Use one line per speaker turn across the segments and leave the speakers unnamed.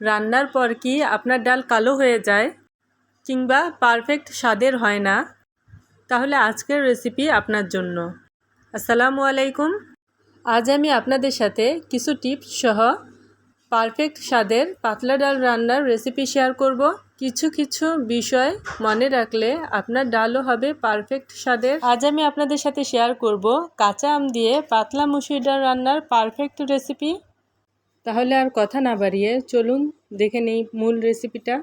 রান্নার পর কি আপনার ডাল কালো হয়ে যায় কিংবা পারফেক্ট স্বাদের হয় না? তাহলে আজকের রেসিপি আপনার জন্য। আসসালামু আলাইকুম। আজ আমি আপনাদের সাথে কিছু টিপস সহ পারফেক্ট স্বাদের পাতলা ডাল রান্নার রেসিপি শেয়ার করব। কিছু কিছু বিষয় মনে রাখলে আপনার ডালও হবে পারফেক্ট স্বাদের। আজ আমি আপনাদের সাথে শেয়ার করব কাঁচা আম দিয়ে পাতলা মুসুর ডাল রান্নার পারফেক্ট রেসিপি তাহলে আর কথা না বাড়িয়ে চলুন দেখে নেই মূল রেসিপিটা।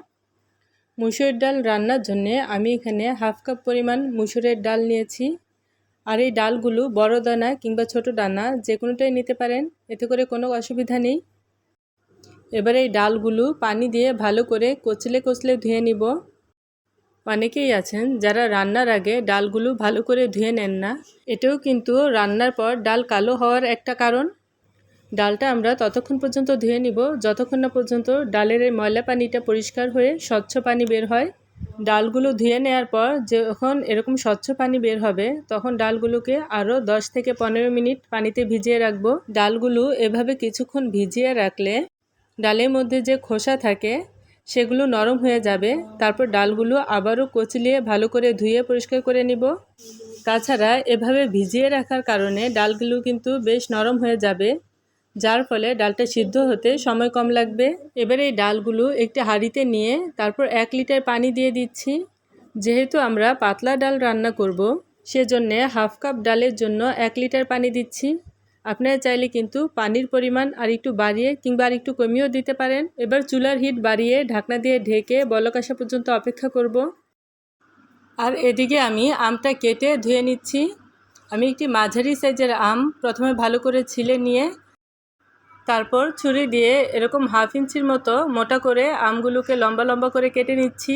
মুসুর ডাল রান্নার জন্যে আমি এখানে হাফ কাপ পরিমাণ মুসুরের ডাল নিয়েছি। আর এই ডালগুলো বড় দানা কিংবা ছোট দানা যে কোনোটাই নিতে পারেন, এতে করে কোনো অসুবিধা নেই। এবার এই ডালগুলো পানি দিয়ে ভালো করে কচলে কচলে ধুয়ে নিব। অনেকেই আছেন যারা রান্নার আগে ডালগুলো ভালো করে ধুয়ে নেন না। এটাও কিন্তু রান্নার পর ডাল কালো হওয়ার একটা কারণ। ডালটা আমরা ততক্ষণ পর্যন্ত ধুয়ে নিব। যতক্ষণ না পর্যন্ত ডালের এই ময়লা পানিটা পরিষ্কার হয়ে স্বচ্ছ পানি বের হয়, ডালগুলো ধুয়ে নেওয়ার পর যখন এরকম স্বচ্ছ পানি বের হবে, তখন ডালগুলোকে আরও দশ থেকে পনেরো মিনিট পানিতে ভিজিয়ে রাখব। ডালগুলো এভাবে কিছুক্ষণ ভিজিয়ে রাখলে ডালের মধ্যে যে খোসা থাকে, সেগুলো নরম হয়ে যাবে। তারপর ডালগুলো আবারও কচলিয়ে ভালো করে ধুয়ে পরিষ্কার করে নিব। তাছাড়া এভাবে ভিজিয়ে রাখার কারণে ডালগুলো কিন্তু বেশ নরম হয়ে যাবে। যার ফলে ডালটা সিদ্ধ হতে সময় কম লাগবে। এবার এই ডালগুলো একটি হাঁড়িতে নিয়ে তারপর এক লিটার পানি দিয়ে দিচ্ছি। যেহেতু আমরা পাতলা ডাল রান্না করব, সেজন্যে হাফ কাপ ডালের জন্য এক লিটার পানি দিচ্ছি। আপনারা চাইলে কিন্তু পানির পরিমাণ আর একটু বাড়িয়ে কিংবা আর একটু কমিয়েও দিতে পারেন। এবার চুলার হিট বাড়িয়ে ঢাকনা দিয়ে ঢেকে বলক আসা পর্যন্ত অপেক্ষা করব। আর এদিকে আমি আমটা কেটে ধুয়ে নিচ্ছি। আমি একটি মাঝারি সাইজের আম প্রথমে ভালো করে ছিলে নিয়ে তারপর ছুরি দিয়ে এরকম হাফ ইঞ্চির মতো মোটা করে আমগুলোকে লম্বা লম্বা করে কেটে নিচ্ছি।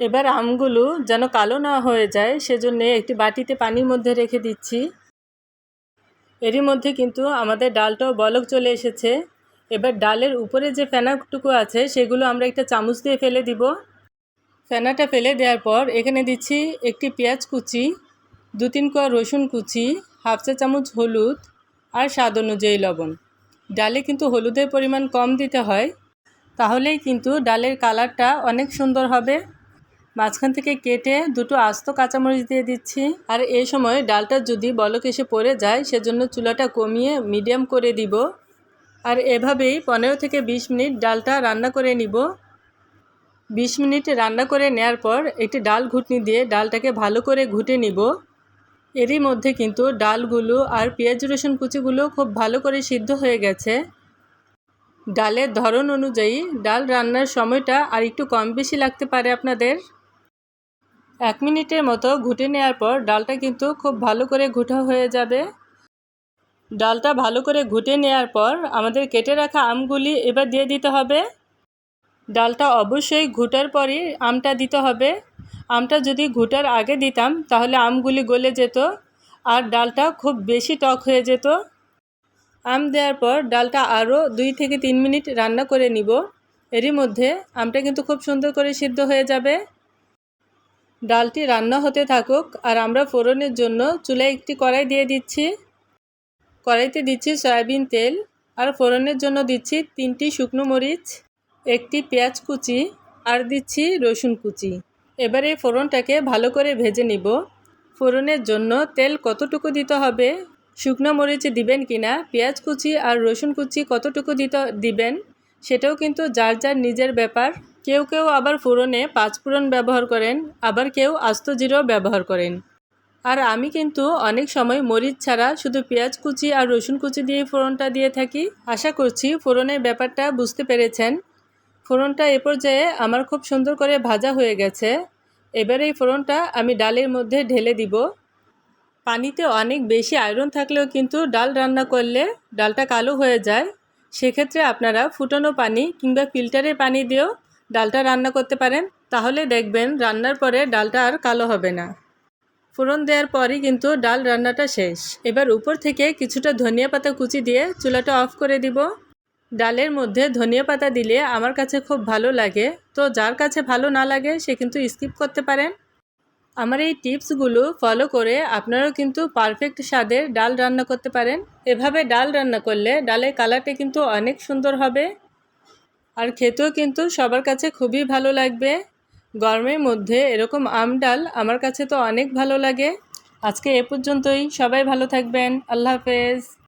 এবার আমগুলো যেন কালো না হয়ে যায়, সেজন্য একটি বাটিতে পানির মধ্যে রেখে দিচ্ছি। এরই মধ্যে কিন্তু আমাদের ডালটাও বলক চলে এসেছে। এবার ডালের উপরে যে ফেনাটুকু আছে, সেগুলো আমরা একটা চামচ দিয়ে ফেলে দিব। ফেনাটা ফেলে দেওয়ার পর এখানে দিচ্ছি একটি পেঁয়াজ কুচি, দু তিন কোয়া রসুন কুচি, হাফ চা চামচ হলুদ আর স্বাদ অনুযায়ী লবণ। ডালে কিন্তু হলুদের পরিমাণ কম দিতে হয়, তাহলেই কিন্তু ডালের কালারটা অনেক সুন্দর হবে। মাঝখান থেকে কেটে দুটো আস্ত কাঁচামরিচ দিয়ে দিচ্ছি। আর এই সময় ডালটা যদি বলক এসে পড়ে যায়, সেজন্য চুলাটা কমিয়ে মিডিয়াম করে দিব। আর এভাবেই পনেরো থেকে বিশ মিনিট ডালটা রান্না করে নিব। বিশ মিনিট রান্না করে নেয়ার পর একটি ডাল ঘুটনি দিয়ে ডালটাকে ভালো করে ঘুটে নিব। এরই মধ্যে কিন্তু ডালগুলো আর পেঁয়াজ, রসুন কুচিগুলো খুব ভালো করে সিদ্ধ হয়ে গেছে। ডালের ধরন অনুযায়ী ডাল রান্নার সময়টা আর একটু কম বেশি লাগতে পারে আপনাদের। এক মিনিটের মতো ঘুটে নেওয়ার পর ডালটা কিন্তু খুব ভালো করে ঘুটা হয়ে যাবে। ডালটা ভালো করে ঘুটে নেওয়ার পর আমাদের কেটে রাখা আমগুলি এবার দিয়ে দিতে হবে। ডালটা অবশ্যই ঘুটার পরই আমটা দিতে হবে। আমটা যদি ঘুটার আগে দিতাম, তাহলে আমগুলি গলে যেত আর ডালটা খুব বেশি টক হয়ে যেত। আম দেওয়ার পর ডালটা আরও দুই থেকে তিন মিনিট রান্না করে নিব। এরই মধ্যে আমটা কিন্তু খুব সুন্দর করে সিদ্ধ হয়ে যাবে। ডালটি রান্না হতে থাকুক আর আমরা ফোড়নের জন্য চুলায় একটি কড়াই দিয়ে দিচ্ছি। কড়াইতে দিচ্ছি সয়াবিন তেল আর ফোড়নের জন্য দিচ্ছি তিনটি শুকনো মরিচ। একটি পেঁয়াজ কুচি আর দিচ্ছি রসুন কুচি। এবার ফোড়নটাকে ভালো করে ভেজে নিব। ফোড়নের জন্য তেল কতটুকু দিতে হবে, শুকনো মরিচ দিবেন কিনা পেঁয়াজ কুচি আর রসুন কুচি কতটুকু দিতে দিবেন, সেটাও কিন্তু যার যার নিজের ব্যাপার। কেউ কেউ আবার ফোড়নে পাঁচফোড়ন ব্যবহার করেন, আবার কেউ আস্ত জিরো ব্যবহার করেন। আর আমি কিন্তু অনেক সময় মরিচ ছাড়া শুধু পেঁয়াজ কুচি আর রসুন কুচি দিয়ে ফোড়নটা দিয়ে থাকি। আশা করছি ফোড়নের ব্যাপারটা বুঝতে পেরেছেন। ফোড়নটা এ পর্যায়ে আমার খুব সুন্দর করে ভাজা হয়ে গেছে। এবার এই ফোড়নটা আমি ডালের মধ্যে ঢেলে দিব। পানিতে অনেক বেশি আয়রন থাকলেও কিন্তু ডাল রান্না করলে ডালটা কালো হয়ে যায়। সেক্ষেত্রে আপনারা ফুটানো পানি কিংবা ফিল্টারের পানি দিয়েও ডালটা রান্না করতে পারেন। তাহলে দেখবেন রান্নার পরে ডালটা আর কালো হবে না। ফোড়ন দেওয়ার পরই কিন্তু ডাল রান্নাটা শেষ। এবার উপর থেকে কিছুটা ধনিয়া পাতা কুচি দিয়ে চুলাটা অফ করে দিব। ডালের মধ্যে ধনিয়া পাতা দিলে আমার কাছে খুব ভালো লাগে। তো যার কাছে ভালো না লাগে, সে কিন্তু স্কিপ করতে পারেন আমার এই টিপসগুলো ফলো করে আপনারাও কিন্তু পারফেক্ট স্বাদের ডাল রান্না করতে পারেন। এভাবে ডাল রান্না করলে ডালের কালারটা কিন্তু অনেক সুন্দর হবে। আর খেতেও কিন্তু সবার কাছে খুবই ভালো লাগবে। গরমের মধ্যে এরকম আম ডাল আমার কাছে তো অনেক ভালো লাগে। আজকে এ পর্যন্তই। সবাই ভালো থাকবেন। আল্লাহ হাফেজ।